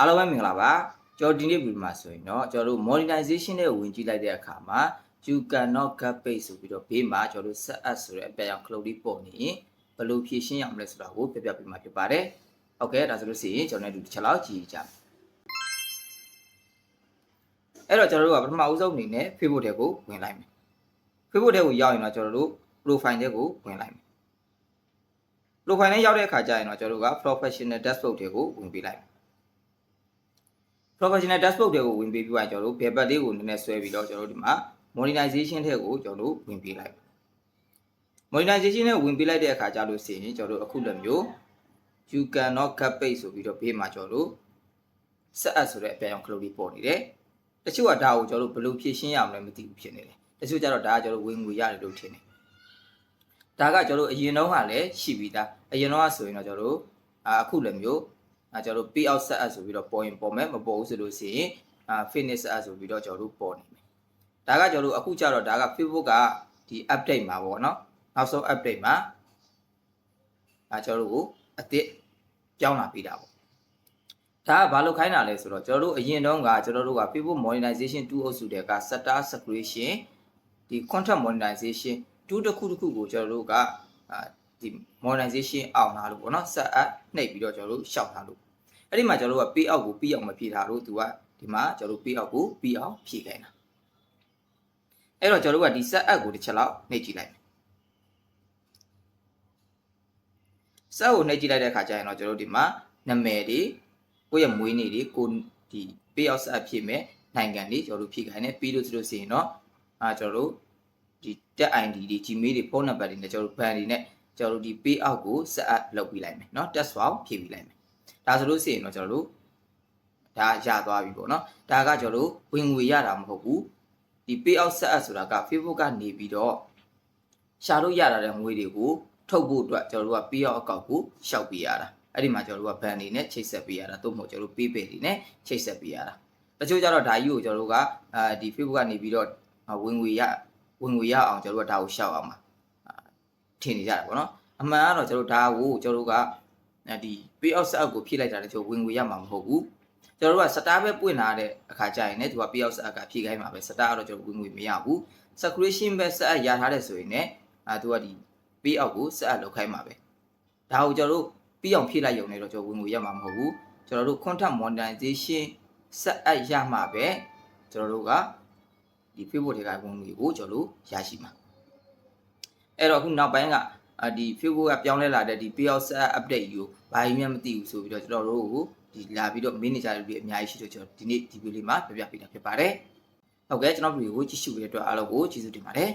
အားလုံးပဲမင်္ဂလာပါကျွန်တော်ဒီနေ့ဗီဒီယိုမှာဆိုရင်တော့ကျွန်တော်တို့ monetization နဲ့ဝင်ကြည့်လိုက်တဲ့အခါမှာ you cannot get paid ဆိုပြီးတော့ဘေးမှာကျွန်တော်တို့ set up ဆိုတဲ့အပြာရောင် cloud လေးပေါ်နေရင်ဘယ်လိုဖြည့်ရှင်းရမလဲဆိုတာကိုပြပြပေးမှာဖြစ်ပါတယ်။ Okay ဒါဆိုလို့ရှိရင်ကျွန်တော်တို့ဒီတစ်ချက်လောက်ကြည့်ကြမယ်။အဲ့တော့ကျွန်တော်တို့ကပထမဦးဆုံးအနေနဲ့ Facebook ထဲကိုဝင်လိုက်မယ်။ Facebook ထဲကိုရောက်ရင်တော့ကျွန်တော်တို့ profile ထဲကိုဝင်လိုက်မယ်။ profile ထဲရောက်တဲ့အခါကျရင်တော့ကျွန်တော်တို့က professional dashboard တွေကိုဝင်ပေးလိုက်မယ် professional dashboard တွေကိုဝင်ပေးပြီးတော့ကျွန်တော်တို့ဘယ်ဘက်လေးကိုနည်းနည်းဆွဲပြီးတော့ကျွန်တော်တို့ဒီမှာ monetization ထဲကိုကျွန်တော်တို့ဝင်ပေးလိုက် monetization နဲ့ဝင်ပေးလိုက်တဲ့အခါကျလို့ရှိရင်ကျွန်တော်တို့အခုလိုမျိုး you cannot get paid ဆိုပြီးတော့ဘေးမှာကျွန်တော်တို့ set up ဆိုတဲ့အပြန်အောင် close လေးပေါ်နေတယ်တချို့ကဒါကိုကျွန်တော်တို့ဘယ်လိုဖြည့်ရှင်းရမလဲမသိဘူးဖြစ်နေတယ်တချို့ကျတော့ဒါကကျွန်တော်တို့ဝင်ငွေရတယ်လို့ထင်တယ်ဒါကကျွန်တော်တို့အရင်တော့ကလည်းရှိပြီးသားအရင်တော့ကဆိုရင်တော့ကျွန်တော်တို့အခုလိုမျိုး အဲကျွန်တော်တို့ pay out set up ဆိုပြီးတော့ပေါ်ရင်ပေါ်မယ်မပေါ်ဘူးဆိုလို့ရှိရင်အာ finish set up ဆိုပြီးတော့ကျွန်တော်တို့ပေါ်နေမယ်ဒါကကျွန်တော်တို့အခုကျတော့ဒါက Facebook ကဒီ update မှာပေါ့နော်နောက်ဆုံး update မှာအဲကျွန်တော်တို့ကိုအစ်စ်ပြောင်းလာပြီးတာပေါ့ဒါကဘာလို့ခိုင်းတာလဲဆိုတော့ကျွန်တော်တို့အရင်တုန်းကကျွန်တော်တို့က Facebook monetization tool အုပ်စုတွေက setter subscription ဒီ content monetization tool တစ်ခုတစ်ခုကိုကျွန်တော်တို့ကအာဒီ monetization အောင်လာလို့ပေါ့နော် set up နှိပ်ပြီးတော့ကျွန်တော်တို့ရှောက်ထားလို့ အဲ့ဒီမှာကျွန်တော်တို့က pay out ကို pay out မဖြည့်တာလို့သူကဒီမှာကျွန်တော်တို့ pay out ကို pay out ဖြည့်ခိုင်းတာအဲ့တော့ကျွန်တော်တို့ကဒီ set up ကိုတစ်ချက်လောက်နှိပ်ကြည့်လိုက်မယ် set ကိုနှိပ်ကြည့်လိုက်တဲ့အခါကျရင်တော့ကျွန်တော်တို့ဒီမှာနာမည်တွေကိုယ့်ရဲ့မွေးနေ့တွေကိုဒီ pay out set up ဖြည့်မယ်နိုင်ငံတွေကျွန်တော်တို့ဖြည့်ခိုင်းတယ်ပြီးလို့ဆိုလို့ရှိရင်တော့အာကျွန်တော်တို့ဒီတက် ID တွေ Gmail တွေဖုန်းနံပါတ်တွေနဲ့ကျွန်တော်တို့ ban တွေနဲ့ကျွန်တော်တို့ဒီ pay out ကို set up လုပ်ပြီးလိုက်မယ်เนาะ test file ဖြည့်ပြီးလိုက်မယ် ဒါဆိုလို့ရှိရင်တော့ကျွန်တော်တို့ဒါရသွားပြီပေါ့နော်ဒါကကျွန်တော်တို့ဝင်ငွေရတာမဟုတ်ဘူးဒီ payout set up ဆိုတာက Facebook ကနေပြီးတော့ရှာလို့ရတာတဲ့ငွေတွေကိုထုတ်ဖို့အတွက်ကျွန်တော်တို့က payout အကောင့်ကိုရှောက်ပေးရတာအဲ့ဒီမှာကျွန်တော်တို့က ban တွေနဲ့ချိတ်ဆက်ပေးရတာသို့မဟုတ်ကျွန်တော်တို့ PayPal တွေနဲ့ချိတ်ဆက်ပေးရတာတချို့ကြတော့ဒါကြီးကိုကျွန်တော်တို့ကအဲဒီ Facebook ကနေပြီးတော့ဝင်ငွေရဝင်ငွေရအောင်ကျွန်တော်တို့ကဒါကိုရှောက်အောင်ပါထင်နေကြတာပေါ့နော်အမှန်ကတော့ကျွန်တော်တို့ဒါကိုကျွန်တော်တို့က ဒီ pay out set up ကိုဖြည့်လိုက်တာတချို့ဝင်ငွေရမှာမဟုတ်ဘူးကျွန်တော်တို့က star ပဲပွင့်လာတဲ့အခါကျရင်လည်းသူက pay out set up ကဖြည့်ခိုင်းမှာပဲ star ကတော့ကျွန်တော်ဝင်ငွေမရဘူး subscription ပဲ set up ရထားတဲ့ဆိုရင်လည်းအဲသူကဒီ pay out ကို set up လုပ်ခိုင်းမှာပဲဒါကိုကျွန်တော်တို့ပြီးအောင်ဖြည့်လိုက်ရုံနဲ့တော့ကျွန်တော်ဝင်ငွေရမှာမဟုတ်ဘူးကျွန်တော်တို့ content monetization set up ရမှာပဲကျွန်တော်တို့ကဒီ Facebook တွေကဝင်ငွေကိုကျွန်တော်တို့ရရှိမှာအဲ့တော့အခုနောက်ပိုင်းက အာဒီ Facebook ကပြောင်းလဲလာတဲ့ဒီ payout set update ကိုဘာမှမသိဘူးဆိုပြီးတော့ကျွန်တော်တို့ကိုဒီလာပြီးတော့ manager တွေအများကြီးရှိတော့ကျွန်တော်ဒီနေ့ဒီဗီဒီယိုလေးမှာပြပြပေးတာဖြစ်ပါတယ်ဟုတ်ကဲ့ကျွန်တော်ဗီဒီယိုကိုကြည့်ရှုပေးတဲ့အတွက်အားလုံးကိုကျေးဇူးတင်ပါတယ်